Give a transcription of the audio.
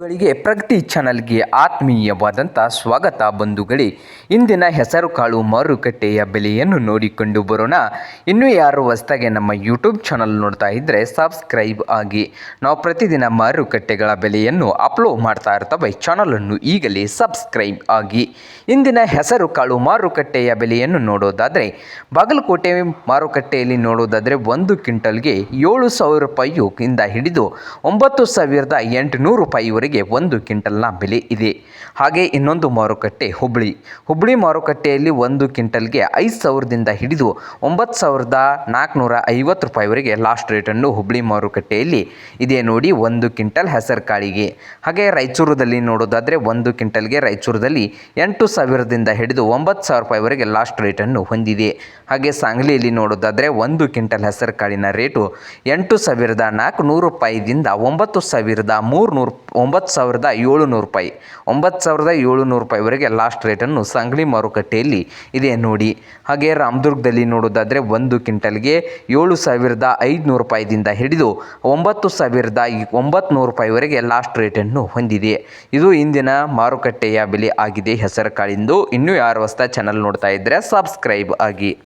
ಗಳಿಗೆ ಪ್ರಗತಿ ಚಾನಲ್ಗೆ ಆತ್ಮೀಯವಾದಂಥ ಸ್ವಾಗತ ಬಂಧುಗಳೇ. ಇಂದಿನ ಹೆಸರುಕಾಳು ಮಾರುಕಟ್ಟೆಯ ಬೆಲೆಯನ್ನು ನೋಡಿಕೊಂಡು ಬರೋಣ. ಇನ್ನೂ ಯಾರು ಹೊಸದಾಗಿ ನಮ್ಮ ಯೂಟ್ಯೂಬ್ ಚಾನಲ್ ನೋಡ್ತಾ ಇದ್ದರೆ ಸಬ್ಸ್ಕ್ರೈಬ್ ಆಗಿ. ನಾವು ಪ್ರತಿದಿನ ಮಾರುಕಟ್ಟೆಗಳ ಬೆಲೆಯನ್ನು ಅಪ್ಲೋಡ್ ಮಾಡ್ತಾ ಇರ್ತವೆ. ಚಾನಲನ್ನು ಈಗಲೇ ಸಬ್ಸ್ಕ್ರೈಬ್ ಆಗಿ. ಇಂದಿನ ಹೆಸರುಕಾಳು ಮಾರುಕಟ್ಟೆಯ ಬೆಲೆಯನ್ನು ನೋಡೋದಾದರೆ, ಬಾಗಲಕೋಟೆ ಮಾರುಕಟ್ಟೆಯಲ್ಲಿ ನೋಡೋದಾದರೆ ಒಂದು ಕ್ವಿಂಟಲ್ಗೆ ಏಳು ಸಾವಿರ ರೂಪಾಯಿಯು ಇಂದ ಹಿಡಿದು ಒಂಬತ್ತು ಸಾವಿರದ ಎಂಟುನೂರು ರೂಪಾಯಿವರೆಗೆ ಒಂದು ಕ್ವಿಂಟಲ್ನ ಬೆಲೆ ಇದೆ. ಹಾಗೆ ಇನ್ನೊಂದು ಮಾರುಕಟ್ಟೆ ಹುಬ್ಬಳ್ಳಿ ಹುಬ್ಬಳ್ಳಿ ಮಾರುಕಟ್ಟೆಯಲ್ಲಿ ಒಂದು ಕ್ವಿಂಟಲ್ಗೆ ಐದು ಸಾವಿರದಿಂದ ಹಿಡಿದು ಒಂಬತ್ತು ಸಾವಿರದ ನಾಲ್ಕುನೂರ ಐವತ್ತು ರೂಪಾಯಿವರೆಗೆ ಲಾಸ್ಟ್ ರೇಟನ್ನು ಹುಬ್ಬಳ್ಳಿ ಮಾರುಕಟ್ಟೆಯಲ್ಲಿ ಇದೆ ನೋಡಿ ಒಂದು ಕ್ವಿಂಟಲ್ ಹೆಸರು ಕಾಳಿಗೆ. ಹಾಗೆ ರಾಯಚೂರದಲ್ಲಿ ನೋಡೋದಾದರೆ ಒಂದು ಕ್ವಿಂಟಲ್ಗೆ ರಾಯಚೂರದಲ್ಲಿ ಎಂಟು ಸಾವಿರದಿಂದ ಹಿಡಿದು ಒಂಬತ್ತು ಸಾವಿರ ರೂಪಾಯಿವರೆಗೆ ಲಾಸ್ಟ್ ರೇಟನ್ನು ಹೊಂದಿದೆ. ಹಾಗೆ ಸಾಂಗ್ಲಿಯಲ್ಲಿ ನೋಡೋದಾದರೆ ಒಂದು ಕ್ವಿಂಟಲ್ ಹೆಸರು ಕಾಳಿನ ರೇಟು ಎಂಟು ಸಾವಿರದ ನಾಲ್ಕುನೂರು ರೂಪಾಯಿದಿಂದ ಒಂಬತ್ತು ಸಾವಿರದ ಮೂರುನೂರು, ಒಂಬತ್ತು ಸಾವಿರದ ಏಳುನೂರು ರೂಪಾಯಿ. ಒಂಬತ್ತು ಸಾವಿರದ ಏಳುನೂರು ರೂಪಾಯಿವರೆಗೆ ಲಾಸ್ಟ್ ರೇಟನ್ನು ಸಂಗ್ಲಿ ಮಾರುಕಟ್ಟೆಯಲ್ಲಿ ಇದೆ ನೋಡಿ. ಹಾಗೆ ರಾಮದುರ್ಗದಲ್ಲಿ ನೋಡೋದಾದರೆ ಒಂದು ಕ್ವಿಂಟಲ್ಗೆ ಏಳು ಸಾವಿರದ ಐದುನೂರು ರೂಪಾಯಿದಿಂದ ಹಿಡಿದು ಒಂಬತ್ತು ಸಾವಿರದ ಒಂಬತ್ತು ರೂಪಾಯಿವರೆಗೆ ಲಾಸ್ಟ್ ರೇಟನ್ನು ಹೊಂದಿದೆ. ಇದು ಇಂದಿನ ಮಾರುಕಟ್ಟೆಯ ಬೆಲೆ ಆಗಿದೆ ಹೆಸರು ಕಾಳಿಂದು ಇನ್ನೂ ಯಾರು ಹೊಸ ಚಾನಲ್ ನೋಡ್ತಾ ಇದ್ದರೆ ಸಬ್ಸ್ಕ್ರೈಬ್ ಆಗಿ.